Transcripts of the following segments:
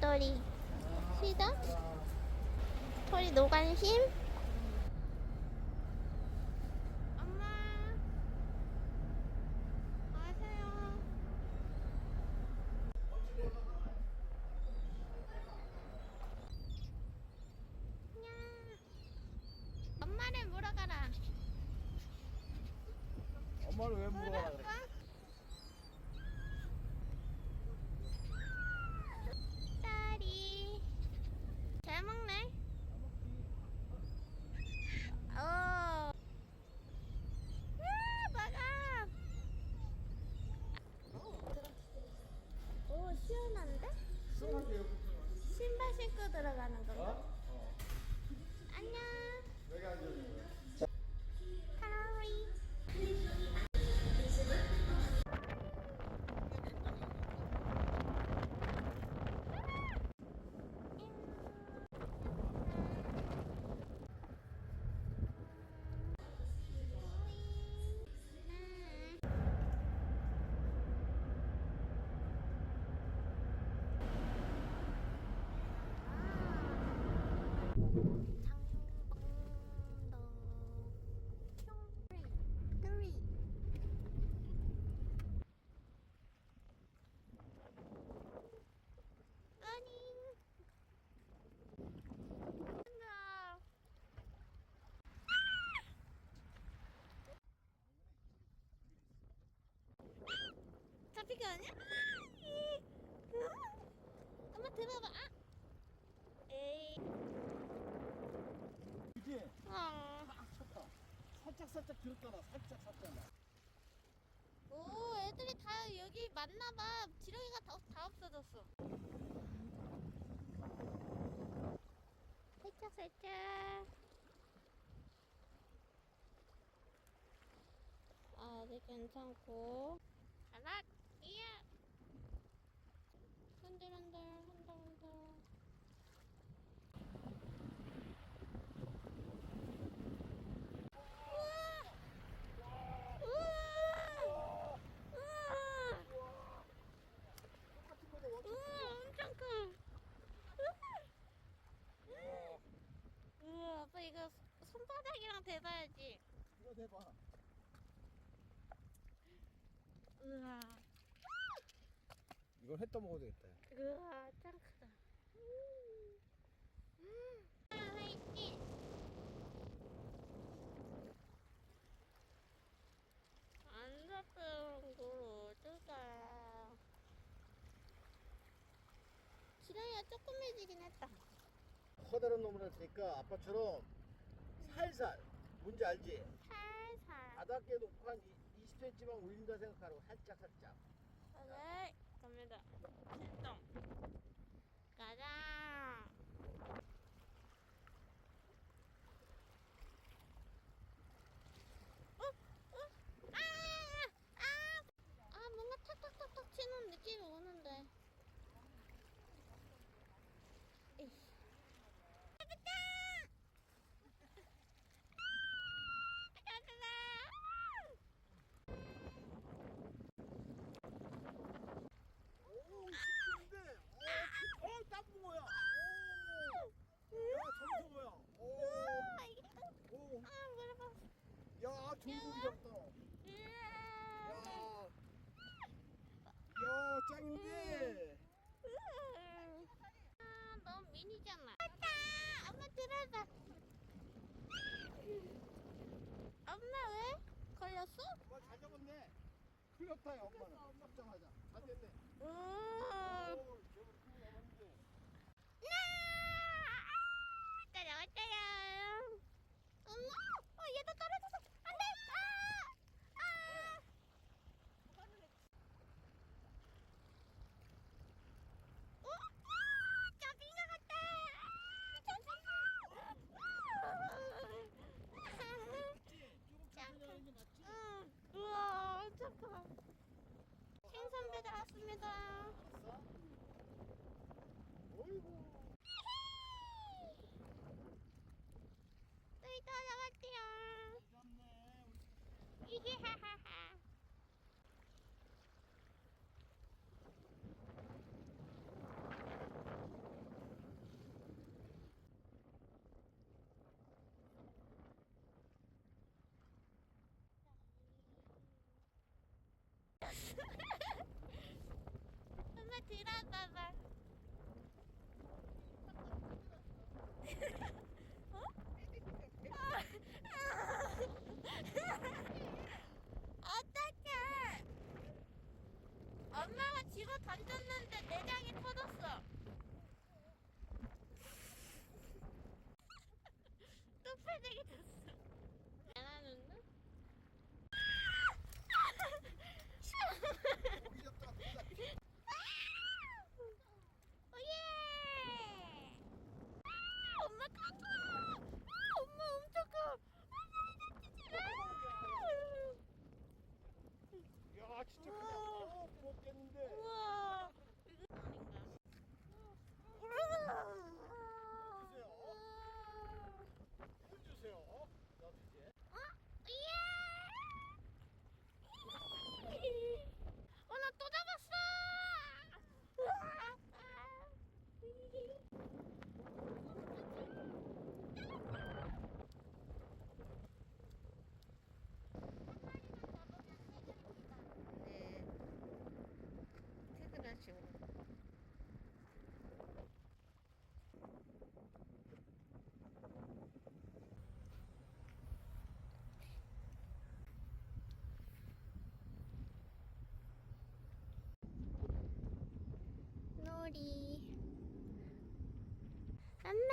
똘똘이. 시작. 똘이 노관심 엄마. 가세요. 야 엄마를 물어가라. 엄마를 왜 물어라 그래? 잡힌 거 아니야? 엄마 들어봐 아. 에이 그지? 어. 딱 쳤다. 살짝 살짝 들었잖아. 살짝 살짝. 오, 애들이 다 여기 맞나봐. 지렁이가 다, 다 없어졌어. 살짝, 살짝. 아직 괜찮고. 하나, 이야. 흔들흔들, 흔들흔들. 우와! 우와! 우와! 똑같은 거죠. 원래. 우와 엄청 커. 우와. 우와 아빠 이거 손바닥이랑 대봐야지. 이거 대봐. 우와 이걸 했다 먹어도 되겠다. 우와 짱 크다. 음. 음. 아, 화이팅. 안 잡혀온 걸 어떡해. 지렁이가 조그매지긴 했다. 커다란 놈을 할 테니까 아빠처럼 살살. 뭔지 알지? 살살. 바닥에 놓고 한 20cm만 올린다 생각하라고. 살짝 살짝. 오케이 갑니다. 출동 가자 어? 어? 아! 아! 아 뭔가 탁탁탁탁 치는 느낌이 오는데 에이. 잡았다! 아! 잡았다! 오, 근데 오, 어, 딱 뭐야? 오, 야, 점수 뭐야? 오, 우와, 이게 오, 아 물어봐 우와. 야, 야, 짱인데. 아, 너무 미니잖아. 맞다! 엄마 들어봐. 엄마 왜? 걸렸어? 엄마 잘 잡았네. 흘렸다 요, 엄마는. 잡자마자. 잘 됐네. 음. 오, 저거 큰거 잡았는데. 나 나왔어요. 엄마! 어, 얘도 떨어졌어. 안 돼! 아! 아! 어? 아, 잡힌 것 같다. 아, 잡혔어. 맞지? 조금 천천히 하는 게 맞지? 응. 우와, 엄청 커. 생선 배달 왔습니다. 알았어? 어이구. 또 이따 나갈게요. 잡네. 이 만졌는데 내장이 터졌어. 또 팔대기 됐어. 안 하는데? 고기 잡다가 큰일 났다. 오예! 아, 엄마 커! 아, 엄마 엄청 커! 아, 야 진짜 크다. 어, 먹겠는데. 우와! 이거 물 주세요. 나도 이제. 어? 예! 어, 나 또 잡았어! 네. 퇴근하시고. 놀이. 엄마.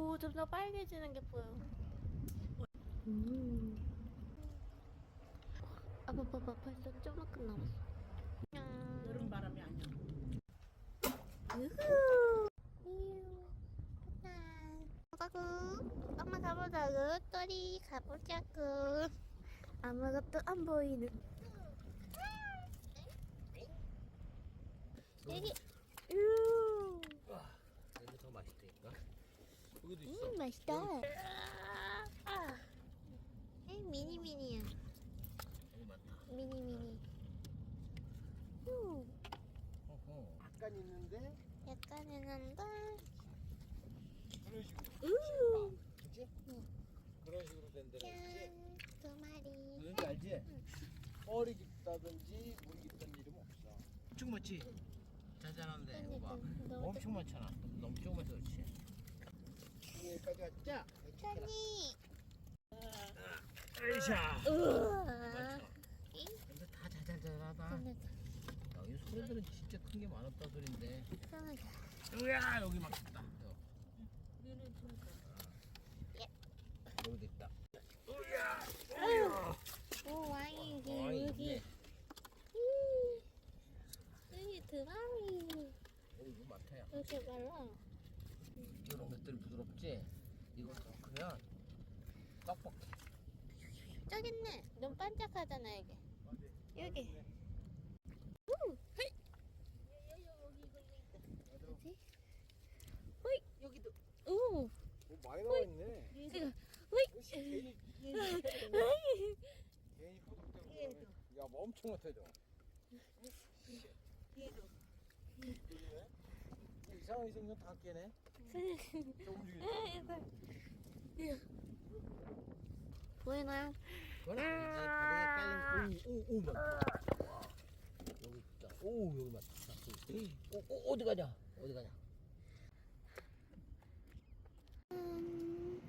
오 점점 빨개지는 게 보여. 음. 아 봐봐 봐 벌써 조금만 남았어. 안녕. 여름 바람이 아니야. 이유. 가자고. 엄마 가보자고. 또리 가보자고. 아무것도 안 보이는. 여기. 우. 와, 여기 더 맛있다니까. 여기도 있어. 음 맛있다. 아. 에 미니 미니야. 여기 많다. 미니 미니. 우. 어허. 약간 있는데 약간 있는데. 그런 식으로. 우. 그치? 응. 그런 식으로 된 데가 있지. 짠. 두 마리. 뭔지 알지? 뻘이 깊다든지 물이 깊다는 이름 없어. 엄청 많지? 자잘한데 이거 봐. 엄청 많잖아. 너무 조금해서 그렇지. 여기까지 왔자. 소리들은 진짜 큰 게 많았다 소린데. 으야 여기 막 있다. 여. 예. 여기도 있다. 오 왕이 어, 여기. 여기 두 마리. 여기 이거 많다야. 이렇게 말라. 이런 것들 부드럽지? 이거 더 크면 떡볶이. 저기 있네. 눈 반짝하잖아 여기. 여기. 우. 헤이. 뭐지? 호이. 여기도. 오. 오, 많이 나와 있네. 지금. 호이. 혹시 괜히 호이. 괜히 포독되고 그러네. 야, 뭐 엄청 많다죠. 얘도. 이상하게 생긴 다 깨네. 저 움직이지. 보이나요? 바닥에 깔린 오, 오, 오. 와. 여기 있다. 오, 여기. 오, 오, 어디 가냐? 어디 가냐? 음.